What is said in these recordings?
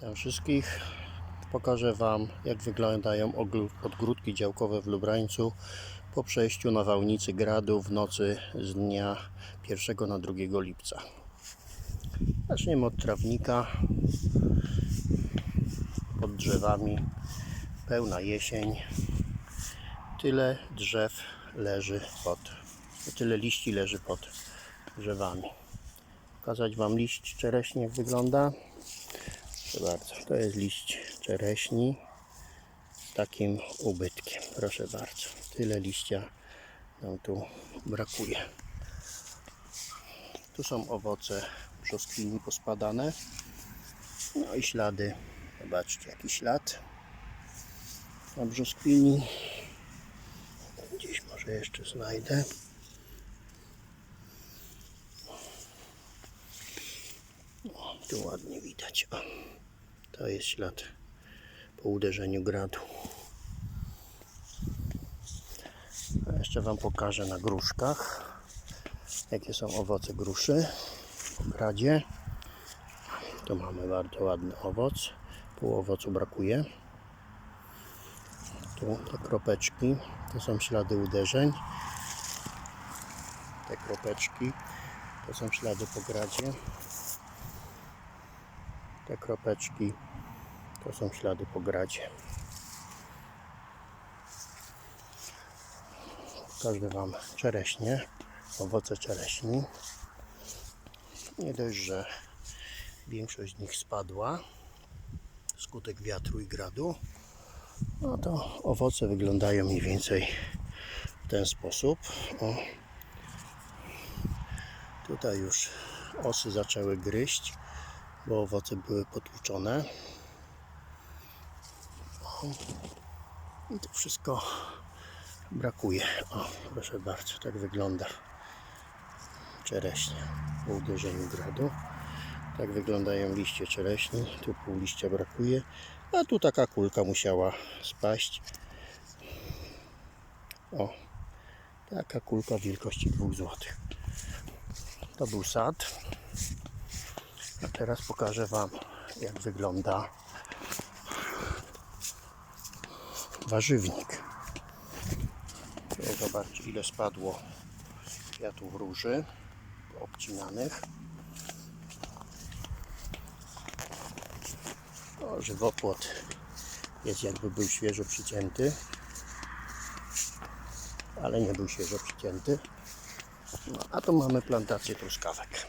Witam wszystkich. Pokażę Wam, jak wyglądają odgródki działkowe w Lubrańcu po przejściu nawałnicy gradu w nocy z dnia 1 na 2 lipca. Zaczniemy od trawnika. Pod drzewami pełna jesień. Tyle drzew leży pod, tyle liści leży pod drzewami. Pokazać Wam liść czereśni, jak wygląda. Proszę bardzo, to jest liść czereśni z takim ubytkiem. Proszę bardzo, tyle liścia nam tu brakuje. Tu są owoce brzoskwini pospadane. No i ślady. Zobaczcie, jaki ślad na brzoskwini. Gdzieś może jeszcze znajdę. O, tu ładnie widać. O, to jest ślad po uderzeniu gradu. A jeszcze Wam pokażę na gruszkach, jakie są owoce gruszy po gradzie. Tu mamy bardzo ładny owoc. Pół owocu brakuje. Tu te kropeczki, to są ślady uderzeń. Te kropeczki, to są ślady po gradzie. Te kropeczki to są ślady po gradzie. Pokażę Wam czereśnie, owoce czereśni. Nie dość, że większość z nich spadła skutek wiatru i gradu, no to owoce wyglądają mniej więcej w ten sposób. O. Tutaj już osy zaczęły gryźć bo owoce były potłuczone. I to wszystko brakuje. O, proszę bardzo, tak wygląda czereśnia po uderzeniu gradu. Tak wyglądają liście czereśni. Tu pół liścia brakuje, a tu taka kulka musiała spaść. O, taka kulka wielkości 2 zł. To był sad. A teraz pokażę Wam, jak wygląda warzywnik. Tu zobaczcie, ile spadło kwiatów róży obcinanych. O, żywopłot jest jakby był świeżo przycięty, ale nie był świeżo przycięty. No, a tu mamy plantację truskawek.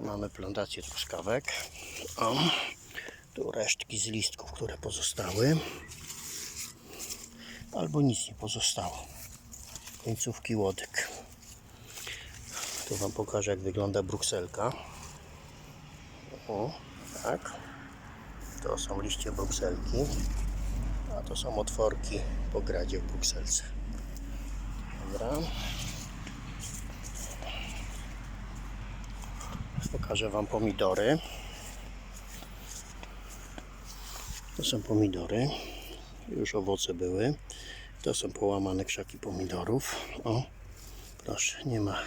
Mamy plantację truskawek. O, tu resztki z listków, które pozostały. Albo nic nie pozostało. Końcówki łodek. Tu Wam pokażę, jak wygląda brukselka. O, tak. To są liście brukselki. A to są otworki po gradzie w brukselce. Dobra. Pokażę Wam pomidory. To są pomidory. Już owoce były. To są połamane krzaki pomidorów. O, proszę, nie ma,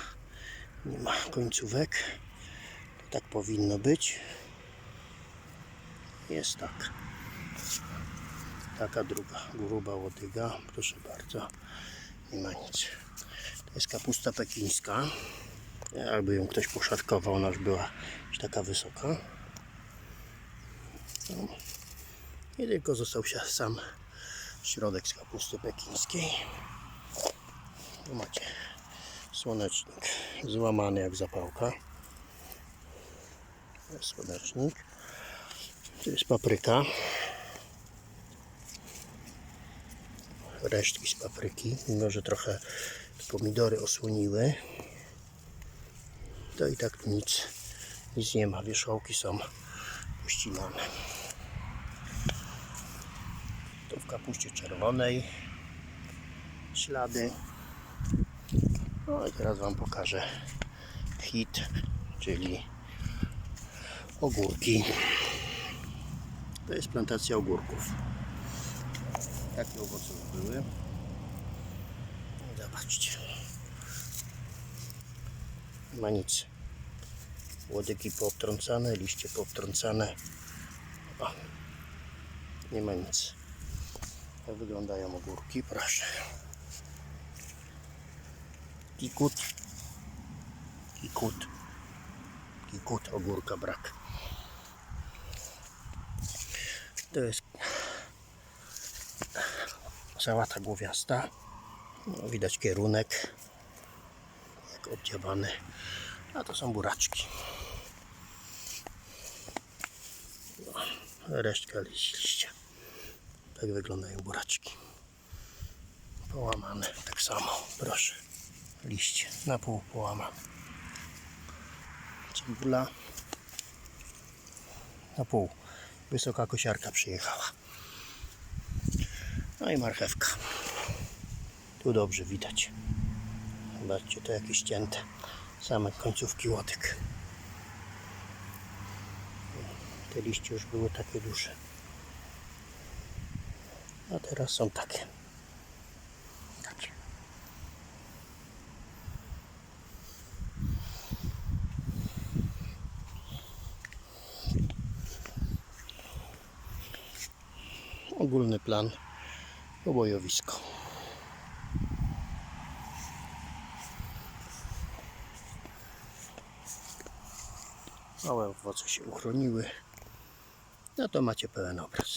nie ma końcówek. Tak powinno być. Jest tak. Taka druga, gruba łodyga. Proszę bardzo. Nie ma nic. To jest kapusta pekińska. Jakby ją ktoś poszatkował, ona już była już taka wysoka. No. I tylko został się sam środek z kapusty pekińskiej. Tu macie słonecznik złamany jak zapałka. To jest słonecznik. To jest papryka. Resztki z papryki, mimo że trochę pomidory osłoniły to i tak tu nic, nic nie ma. Wierzchołki są uścinane. Tu w kapuście czerwonej ślady. No i teraz Wam pokażę hit, czyli ogórki. To jest plantacja ogórków. Jakie owoce były? Zobaczcie. Nie ma nic. Łodygi poobtrącane, liście poobtrącane. O, nie ma nic. Tak wyglądają ogórki, proszę. Kikut. Kikut. Kikut, ogórka brak. To jest sałata głowiasta. No, widać kierunek, jak oddziałany. A to są buraczki. No, resztka liścia. Tak wyglądają buraczki. Połamane tak samo, proszę. Liście na pół połamane. Cebula na pół. Wysoka kosiarka przyjechała. No i marchewka. Tu dobrze widać. Zobaczcie, to jakieś cięte. Same końcówki łodyg. Te liście już były takie duże. A teraz są takie. Ogólny plan obojowisko. Małe owoce się uchroniły. No to macie pełen obraz.